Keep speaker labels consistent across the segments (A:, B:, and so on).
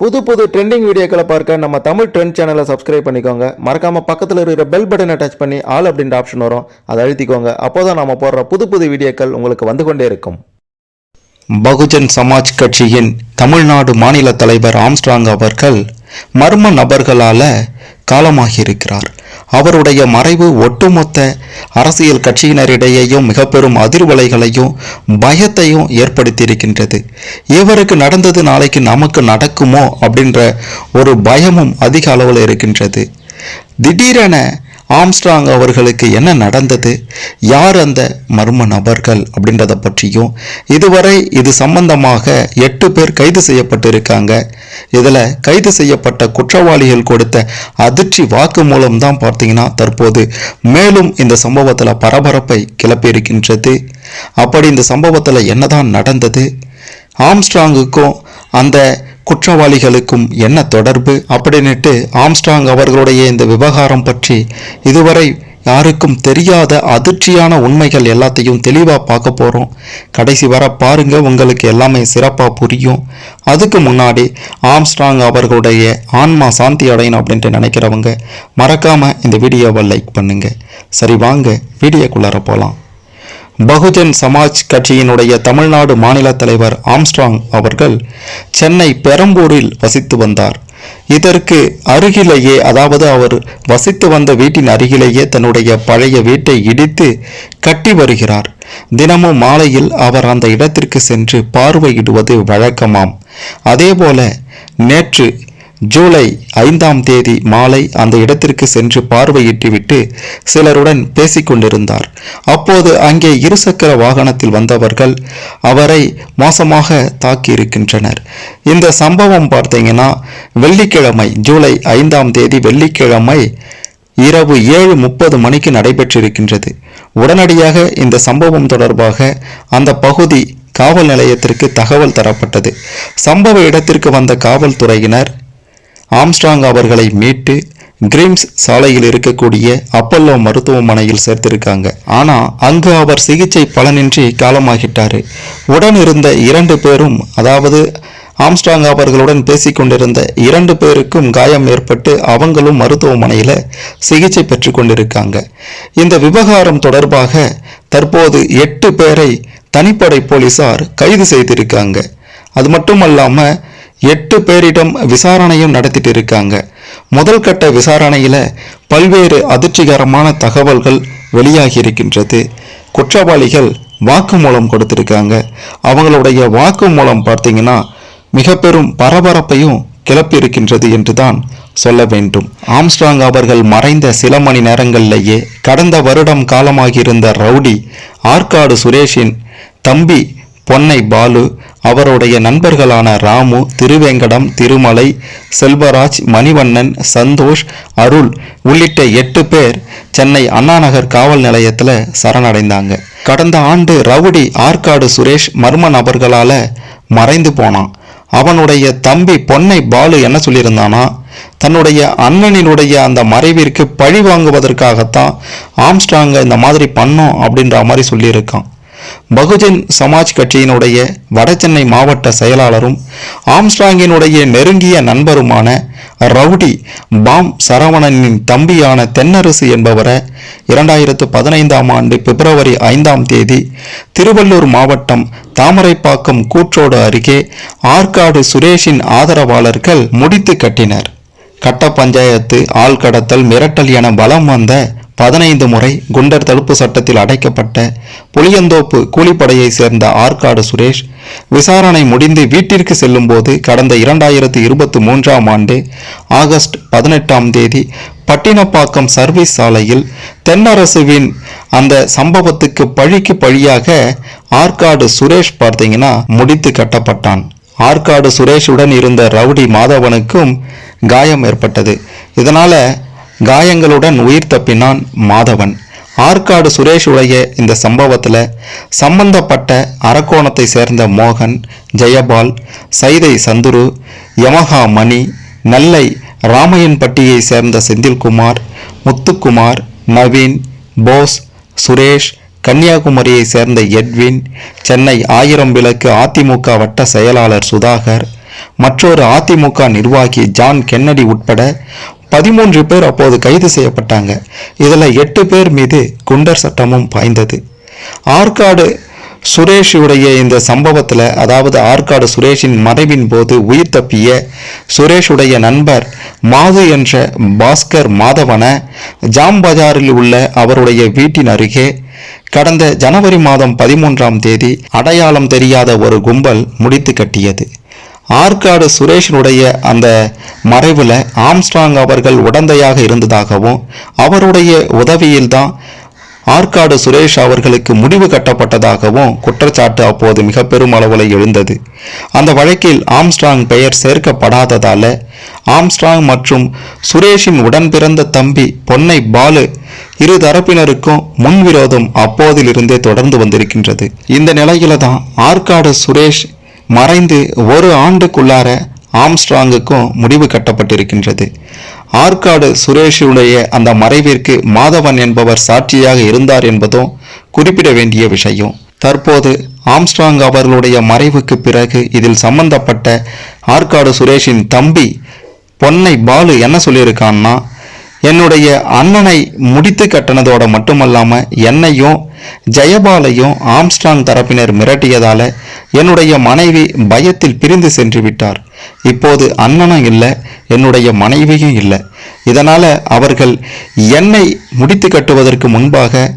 A: புது புது ட்ரெண்டிங் வீடியோக்களை பார்க்க நம்ம தமிழ் ட்ரெண்ட் சேனலை சப்ஸ்கிரைப் பண்ணிக்கோங்க. மறக்காமல் பக்கத்தில் இருக்கிற பெல் பட்டனை டச் பண்ணி ஆல் அப்படின்ற ஆப்ஷன் வரும். அதை அழுத்திக்கோங்க. அப்போதான் நம்ம போடுற புது புது வீடியோக்கள் உங்களுக்கு வந்து கொண்டே இருக்கும்.
B: பகுஜன் சமாஜ் கட்சியின் தமிழ்நாடு மாநில தலைவர் ஆம்ஸ்ட்ராங் அவர்கள் மர்ம நபர்களால் காலமாகியிருக்கிறார். அவருடைய மறைவு ஒட்டுமொத்த அரசியல் கட்சியினரிடையேயும் மிக பெரும் அதிர்வலைகளையும் பயத்தையும் ஏற்படுத்தியிருக்கின்றது. இவருக்கு நடந்தது நாளைக்கு நமக்கு நடக்குமோ அப்படின்ற ஒரு பயமும் அதிக அளவில் இருக்கின்றது. திடீரென ஆம்ஸ்ட்ராங் அவர்களுக்கு என்ன நடந்தது? யார் அந்த மர்ம நபர்கள் அப்படின்றத பற்றியும் இதுவரை இது சம்பந்தமாக எட்டு பேர் கைது செய்யப்பட்டிருக்காங்க. இதில் கைது செய்யப்பட்ட குற்றவாளிகள் கொடுத்த அதிர்ச்சி வாக்கு மூலம் தான் பார்த்தீங்கன்னா தற்போது மேலும் இந்த சம்பவத்தில் பரபரப்பை கிளப்பியிருக்கின்றது. அப்படி இந்த சம்பவத்தில் என்னதான் நடந்தது? ஆம்ஸ்ட்ராங்குக்கும் அந்த குற்றவாளிகளுக்கும் என்ன தொடர்பு அப்படின்னுட்டு ஆம்ஸ்டாங் அவர்களுடைய இந்த விவகாரம் பற்றி இதுவரை யாருக்கும் தெரியாத அதிர்ச்சியான உண்மைகள் எல்லாத்தையும் தெளிவாக பார்க்க போகிறோம் கடைசி வர பாருங்க உங்களுக்கு எல்லாமே சிறப்பாக புரியும். அதுக்கு முன்னாடி ஆம்ஸ்ட்ராங் அவர்களுடைய ஆன்மா சாந்தி அடையணும் அப்படின்ட்டு நினைக்கிறவங்க மறக்காமல் இந்த வீடியோவை லைக் பண்ணுங்கள் சரி வாங்க வீடியோக்குள்ளார போகலாம் பகுஜன் சமாஜ் கட்சியினுடைய தமிழ்நாடு மாநில தலைவர் ஆம்ஸ்ட்ராங் அவர்கள் சென்னை பெரம்பூரில் வசித்து வந்தார். இதற்கு அருகிலேயே அதாவது அவர் வசித்து வந்த வீட்டின் அருகிலேயே தன்னுடைய பழைய வீட்டை இடித்து கட்டி வருகிறார். தினமும் மாலையில் அவர் அந்த இடத்திற்கு சென்று பார்வையிடுவது வழக்கமாம். அதேபோல நேற்று ஜூலை ஐந்தாம் தேதி மாலை அந்த இடத்திற்கு சென்று பார்வையிட்டுவிட்டு சிலருடன் பேசிக்கொண்டிருந்தார். அப்போது அங்கே இருசக்கர வாகனத்தில் வந்தவர்கள் அவரை மோசமாக தாக்கியிருக்கின்றனர். இந்த சம்பவம் பார்த்தீங்கன்னா வெள்ளிக்கிழமை ஜூலை ஐந்தாம் தேதி வெள்ளிக்கிழமை இரவு ஏழு முப்பது மணிக்கு நடைபெற்றிருக்கின்றது. உடனடியாக இந்த சம்பவம் தொடர்பாக அந்த பகுதி காவல் நிலையத்திற்கு தகவல் தரப்பட்டது. சம்பவ இடத்திற்கு வந்த காவல்துறையினர் ஆம்ஸ்ட்ராங் அவர்களை மீட்டு கிரீம்ஸ் சாலையில் இருக்கக்கூடிய அப்பல்லோ மருத்துவமனையில் சேர்த்திருக்காங்க. ஆனால் அங்கு அவர் சிகிச்சை பலனின்றி காலமாகிட்டாரு. உடன் இருந்த இரண்டு பேரும் அதாவது ஆம்ஸ்ட்ராங் அவர்களுடன் பேசிக்கொண்டிருந்த இரண்டு பேருக்கும் காயம் ஏற்பட்டு அவங்களும் மருத்துவமனையில் சிகிச்சை பெற்று கொண்டிருக்காங்க. இந்த விவகாரம் தொடர்பாக தற்போது எட்டு பேரை தனிப்படை போலீசார் கைது செய்திருக்காங்க. அது மட்டும் அல்லாமல் எட்டு பேரிடம் விசாரணையும் நடத்திட்டு இருக்காங்க முதல் கட்ட விசாரணையில் பல்வேறு அதிர்ச்சிகரமான தகவல்கள் வெளியாகி இருக்கின்றது குற்றவாளிகள் வாக்குமூலம் கொடுத்திருக்காங்க. அவங்களுடைய வாக்குமூலம் பார்த்தீங்கன்னா மிக பெரும் பரபரப்பையும் கிளப்பியிருக்கின்றது என்றுதான் சொல்ல வேண்டும். ஆம்ஸ்ட்ராங் அவர்கள் மறைந்த சில மணி நேரங்களிலேயே கடந்த வருடம் காலமாகியிருந்த ரவுடி ஆற்காடு சுரேஷின் தம்பி பொன்னை பாலு அவருடைய நண்பர்களான ராமு திருவேங்கடம் திருமலை செல்வராஜ் மணிவண்ணன் சந்தோஷ் அருள் உள்ளிட்ட எட்டு பேர் சென்னை அண்ணாநகர் காவல் நிலையத்தில் சரணடைந்தாங்க. கடந்த ஆண்டு ரவுடி ஆற்காடு சுரேஷ் மர்ம நபர்களால் மறைந்து போனான். அவனுடைய தம்பி பொன்னை பாலு என்ன சொல்லியிருந்தானா தன்னுடைய அண்ணனினுடைய அந்த மறைவிற்கு பழி வாங்குவதற்காகத்தான் ஆம்ஸ்ட்ராங்கை இந்த மாதிரி பண்ணோம் அப்படின்ற மாதிரி சொல்லியிருக்கான். பகுஜன் சமாஜ் கட்சியினுடைய வடசென்னை மாவட்ட செயலாளரும் ஆம்ஸ்ட்ராங்கினுடைய நெருங்கிய நண்பருமான ரவுடி பாம் சரவணனின் தம்பியான தென்னரசு என்பவரை இரண்டாயிரத்து பதினைந்தாம் ஆண்டு பிப்ரவரி ஐந்தாம் தேதி திருவள்ளூர் மாவட்டம் தாமரைப்பாக்கம் கூற்றோடு அருகே ஆற்காடு சுரேஷின் ஆதரவாளர்கள் முடித்து கட்டினர். கட்ட பஞ்சாயத்து ஆள் கடத்தல் மிரட்டல் என பலம் வந்த பதினைந்து முறை குண்டர் தடுப்பு சட்டத்தில் அடைக்கப்பட்ட புளியந்தோப்பு கூலிப்படையை சேர்ந்த ஆற்காடு சுரேஷ் விசாரணை முடிந்து வீட்டிற்கு செல்லும்போது கடந்த இரண்டாயிரத்து இருபத்தி மூன்றாம் ஆண்டு ஆகஸ்ட் பதினெட்டாம் தேதி பட்டினப்பாக்கம் சர்வீஸ் சாலையில் தென்னரசுவின் அந்த சம்பவத்துக்கு பழிக்கு பழியாக ஆற்காடு சுரேஷ் பார்த்தீங்கன்னா முடித்து கட்டப்பட்டான். ஆற்காடு சுரேஷுடன் இருந்த ரவுடி மாதவனுக்கும் காயம் ஏற்பட்டது. இதனால காயங்களுடன் உயிர் தப்பினான் மாதவன். ஆற்காடு சுரேஷ் உடைய இந்த சம்பவத்தில் சம்பந்தப்பட்ட அரக்கோணத்தை சேர்ந்த மோகன் ஜெயபால் சைதை சந்துரு யமகா மணி நெல்லை ராமையன்பட்டியை சேர்ந்த செந்தில்குமார் முத்துக்குமார் நவீன் போஸ் சுரேஷ் கன்னியாகுமரியை சேர்ந்த எட்வின் சென்னை ஆயிரம் விளக்கு அதிமுக வட்ட செயலாளர் சுதாகர் மற்றொரு அதிமுக நிர்வாகி ஜான் கென்னடி உட்பட பதிமூன்று பேர் அப்போது கைது செய்யப்பட்டாங்க. இதில் எட்டு பேர் மீது குண்டர் சட்டமும் பாய்ந்தது. ஆற்காடு சுரேஷுடைய இந்த சம்பவத்தில் அதாவது ஆற்காடு சுரேஷின் மறைவின் போது உயிர் தப்பிய சுரேஷுடைய நண்பர் மாது என்ற பாஸ்கர் மாதவன ஜாம் பஜாரில் உள்ள அவருடைய வீட்டின் அருகே கடந்த ஜனவரி மாதம் பதிமூன்றாம் தேதி அடையாளம் தெரியாத ஒரு கும்பல் முடித்து கட்டியது. ஆற்காடு சுரேஷனுடைய அந்த மறைவில் ஆம்ஸ்ட்ராங் அவர்கள் உடந்தையாக இருந்ததாகவும் அவருடைய உதவியில்தான் ஆற்காடு சுரேஷ் அவர்களுக்கு முடிவு கட்டப்பட்டதாகவும் குற்றச்சாட்டு அப்போது மிக பெரும் அளவில் எழுந்தது. அந்த வழக்கில் ஆம்ஸ்ட்ராங் பெயர் சேர்க்கப்படாததால ஆம்ஸ்ட்ராங் மற்றும் சுரேஷின் உடன் பிறந்த தம்பி பொன்னை பாலு இரு தரப்பினருக்கும் முன்விரோதம் அப்போதிலிருந்தே தொடர்ந்து வந்திருக்கின்றது. இந்த நிலையில தான் ஆற்காடு சுரேஷ் மறைந்து ஒரு ஆண்டுக்குள்ளார ஆம்ஸ்ட்ராங்குக்கும் முடிவு கட்டப்பட்டிருக்கின்றது. ஆற்காடு சுரேஷுடைய அந்த மறைவிற்கு மாதவன் என்பவர் சாட்சியாக இருந்தார் என்பதும் குறிப்பிட வேண்டிய விஷயம். தற்போது ஆம்ஸ்ட்ராங் அவர்களுடைய மறைவுக்கு பிறகு இதில் சம்பந்தப்பட்ட ஆற்காடு சுரேஷின் தம்பி பொன்னை பாலு என்ன சொல்லியிருக்கான்னா என்னுடைய அண்ணனை முடித்து கட்டினதோட மட்டுமல்லாமல் என்னையும் ஜெயபாலையும் ஆம்ஸ்டாங் தரப்பினர் மிரட்டியதால என்னுடைய மனைவி பயத்தில் பிரிந்து சென்று விட்டார். இப்போது அண்ணனும் இல்லை என்னுடைய மனைவியும் இல்லை. இதனால் அவர்கள் என்னை முடித்து கட்டுவதற்கு முன்பாக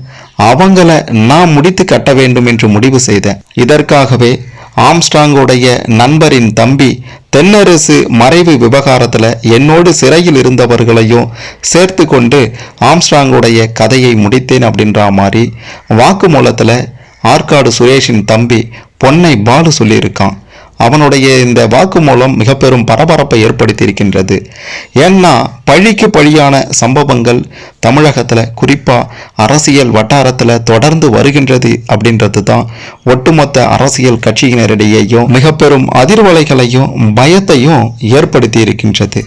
B: அவங்கள நான் முடித்து கட்ட வேண்டும் என்று முடிவு செய்தேன். இதற்காகவே ஆம்ஸ்டாங்குடைய நண்பரின் தம்பி தென்னரசு மறைவு விவகாரத்தில் என்னோடு சிறையில் இருந்தவர்களையும் சேர்த்து கொண்டு ஆம்ஸ்டாங்குடைய கதையை முடித்தேன் அப்படின்ற மாதிரி வாக்குமூலத்தில் ஆற்காடு சுரேஷின் தம்பி பொன்னை பாலு சொல்லியிருக்கான். அவனுடைய இந்த வாக்குமூலம் மிக பெரும் பரபரப்பை ஏற்படுத்தியிருக்கின்றது. ஏன்னா பழிக்கு பழியான சம்பவங்கள் தமிழகத்தில் குறிப்பாக அரசியல் வட்டாரத்தில் தொடர்ந்து வருகின்றது அப்படின்றது தான் ஒட்டுமொத்த அரசியல் கட்சியினரிடையேயும் மிக பெரும் அதிர்வலைகளையும் பயத்தையும் ஏற்படுத்தி இருக்கின்றது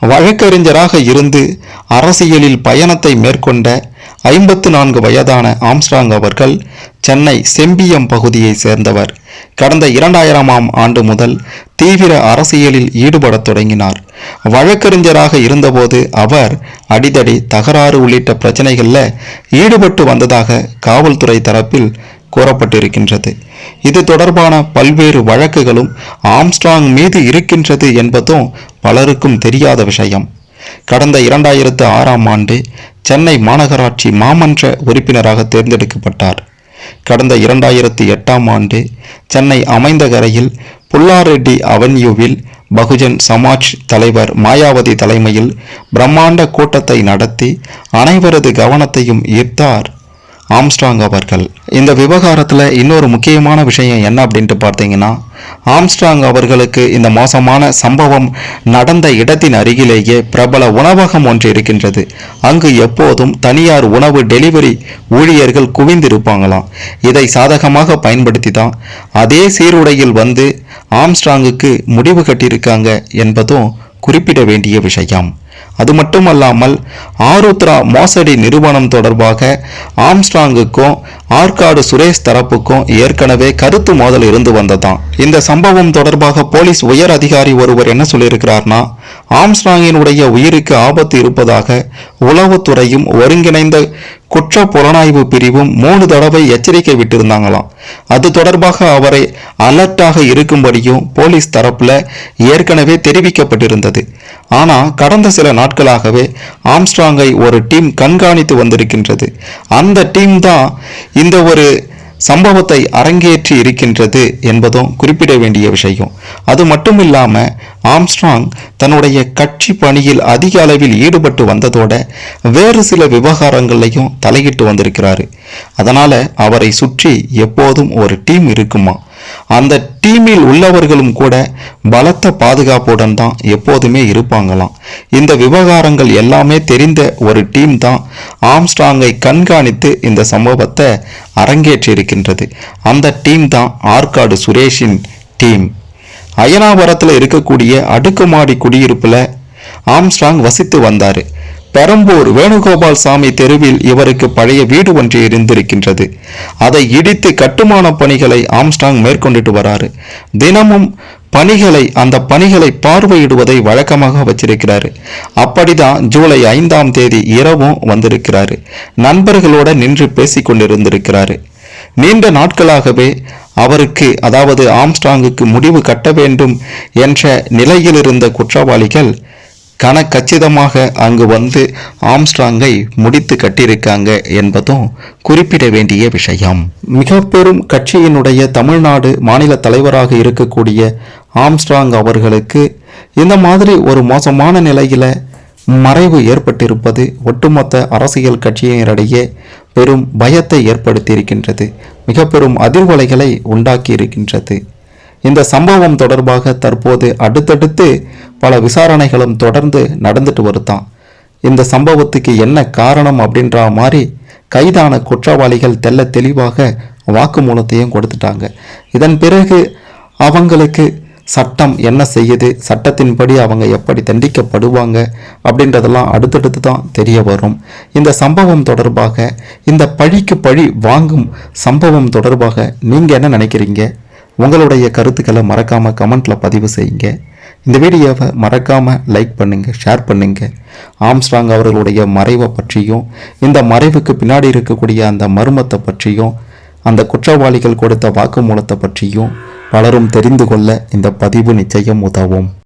B: வழக்கறிஞராக இருந்து அரசியலில் பயணத்தை மேற்கொண்ட ஐம்பத்து நான்கு வயதான ஆம்ஸ்ட்ராங் அவர்கள் சென்னை செம்பியம் பகுதியை சேர்ந்தவர். கடந்த இரண்டாயிரமாம் ஆண்டு முதல் தீவிர அரசியலில் ஈடுபடத் தொடங்கினார். வழக்கறிஞராக இருந்தபோது அவர் அடிதடி தகராறு உள்ளிட்ட பிரச்சனைகளில் ஈடுபட்டு வந்ததாக காவல்துறை தரப்பில் கூறப்பட்டிருக்கின்றது. இது தொடர்பான பல்வேறு வழக்குகளும் ஆம்ஸ்ட்ராங் மீது இருக்கின்றது என்பதும் பலருக்கும் தெரியாத விஷயம். கடந்த இரண்டாயிரத்து ஆறாம் ஆண்டு சென்னை மாநகராட்சி மாமன்ற உறுப்பினராக தேர்ந்தெடுக்கப்பட்டார். கடந்த இரண்டாயிரத்து எட்டாம் ஆண்டு சென்னை அமைந்தகரையில் புல்லாரெட்டி அவென்யூவில் பகுஜன் சமாஜ் தலைவர் மாயாவதி தலைமையில் பிரம்மாண்ட கூட்டத்தை நடத்தி அனைவரது கவனத்தையும் ஈர்த்தார் ஆம்ஸ்ட்ராங் அவர்கள். இந்த விவகாரத்தில் இன்னொரு முக்கியமான விஷயம் என்ன அப்படின்ட்டு பார்த்தீங்கன்னா ஆம்ஸ்ட்ராங் அவர்களுக்கு இந்த மோசமான சம்பவம் நடந்த இடத்தின் அருகிலேயே பிரபல உணவகம் ஒன்று இருக்கின்றது. அங்கு எப்போதும் தனியார் உணவு டெலிவரி ஊழியர்கள் குவிந்திருப்பாங்களாம். இதை சாதகமாக பயன்படுத்தி தான் அதே சீருடையில் வந்து ஆம்ஸ்ட்ராங்குக்கு முடிவு கட்டியிருக்காங்க என்பதும் குறிப்பிட வேண்டிய விஷயம். அது மட்டுமல்லாமல் ஆருத்ரா மோசடி நிறுவனம் தொடர்பாக ஆம்ஸ்ட்ராங்குக்கும் ஆற்காடு சுரேஷ் தரப்புக்கும் ஏற்கனவே கருத்து மோதல் இருந்து வந்ததாம். இந்த சம்பவம் தொடர்பாக போலீஸ் உயர் அதிகாரி ஒருவர் என்ன சொல்லியிருக்கிறார்னா ஆம்ஸ்ட்ராங்கினுடைய உயிருக்கு ஆபத்து இருப்பதாக உளவுத்துறையும் ஒருங்கிணைந்த குற்ற புலனாய்வு பிரிவும் மூணு தடவை எச்சரிக்கை விட்டிருந்தாங்களாம். அது தொடர்பாக அவரை அலர்ட்டாக இருக்கும்படியும் போலீஸ் தரப்புல ஏற்கனவே தெரிவிக்கப்பட்டிருந்தது. ஆனால் கடந்த சில நாட்களாகவே ஆம்ஸ்ட்ராங்கை ஒரு டீம் கண்காணித்து வந்திருக்கின்றது. அந்த டீம் தான் இந்த ஒரு சம்பவத்தை அரங்கேற்றி இருக்கின்றது என்பதும் குறிப்பிட வேண்டிய விஷயம். அது மட்டும் இல்லாம ஆம்ஸ்ட்ராங் தன்னுடைய கட்சி பணியில் அதிக அளவில் ஈடுபட்டு வந்ததோட வேறு சில விவகாரங்களையும் தலையிட்டு வந்திருக்கிறாரு. அதனால அவரை சுற்றி எப்போதும் ஒரு டீம் இருக்குமா? அந்த டீமில் உள்ளவர்களும் கூட பலத்த பாதுகாப்புடன் தான் எப்போதுமே இருப்பாங்களாம். இந்த விவகாரங்கள் எல்லாமே தெரிந்த ஒரு டீம் தான் ஆம்ஸ்ட்ராங்கை கண்காணித்து இந்த சம்பவத்தை அரங்கேற்றிருக்கின்றது அந்த டீம் தான் ஆற்காடு சுரேஷின் டீம். அயனாபுரத்தில் இருக்கக்கூடிய அடுக்குமாடி குடியிருப்பில் ஆம்ஸ்ட்ராங் வசித்து வந்தார். பெரம்பூர் வேணுகோபால் சாமி தெருவில் இவருக்கு பழைய வீடு ஒன்று இருந்திருக்கின்றது. அதை இடித்து கட்டுமான பணிகளை ஆம்ஸ்டாங் மேற்கொண்டுட்டு வராரு. தினமும் பணிகளை அந்த பணிகளை பார்வையிடுவதை வழக்கமாக வச்சிருக்கிறாரு. அப்படிதான் ஜூலை ஐந்தாம் தேதி இரவும் வந்திருக்கிறாரு. நண்பர்களோட நின்று பேசி கொண்டிருந்திருக்கிறாரு நீண்ட நாட்களாகவே அவருக்கு அதாவது ஆம்ஸ்டாங்குக்கு முடிவு கட்ட வேண்டும் என்ற நிலையில் இருந்த கண கனக்கச்சிதமாக அங்கு வந்து ஆம்ஸ்ட்ராங்கை முடித்து கட்டியிருக்காங்க என்பதும் குறிப்பிட வேண்டிய விஷயம். மிக பெரும் கட்சியினுடைய தமிழ்நாடு மாநில தலைவராக இருக்கக்கூடிய ஆம்ஸ்ட்ராங் அவர்களுக்கு இந்த மாதிரி ஒரு மோசமான நிலையில் மறைவு ஏற்பட்டிருப்பது ஒட்டுமொத்த அரசியல் கட்சியினரிடையே பெரும் பயத்தை ஏற்படுத்தியிருக்கின்றது. மிக பெரும் அதிர்வலைகளை உண்டாக்கி இருக்கின்றது இந்த சம்பவம் தொடர்பாக தற்போது அடுத்தடுத்து பல விசாரணைகளும் தொடர்ந்து நடந்துட்டு வருதாம் இந்த சம்பவத்துக்கு என்ன காரணம் அப்படின்ற மாதிரி கைதான குற்றவாளிகள் தெல்ல தெளிவாக வாக்குமூலத்தையும் கொடுத்துட்டாங்க. இதன் பிறகு அவங்களுக்கு சட்டம் என்ன செய்யுது சட்டத்தின்படி அவங்க எப்படி தண்டிக்கப்படுவாங்க அப்படின்றதெல்லாம் அடுத்தடுத்து தான் தெரிய வரும். இந்த சம்பவம் தொடர்பாக இந்த பழிக்கு பழி வாங்கும் சம்பவம் தொடர்பாக நீங்கள் என்ன நினைக்கிறீங்க? உங்களுடைய கருத்துக்களை மறக்காமல் கமெண்ட்டில் பதிவு செய்யுங்க. இந்த வீடியோவை மறக்காமல் லைக் பண்ணுங்கள் ஷேர் பண்ணுங்கள் ஆம்ஸ்ட்ராங் அவர்களுடைய மறைவை பற்றியும் இந்த மறைவுக்கு பின்னாடி இருக்கக்கூடிய அந்த மர்மத்தை பற்றியும் அந்த குற்றவாளிகள் கொடுத்த வாக்குமூலத்தை பற்றியும் பலரும் தெரிந்து கொள்ள இந்த பதிவு நிச்சயம் உதவும்.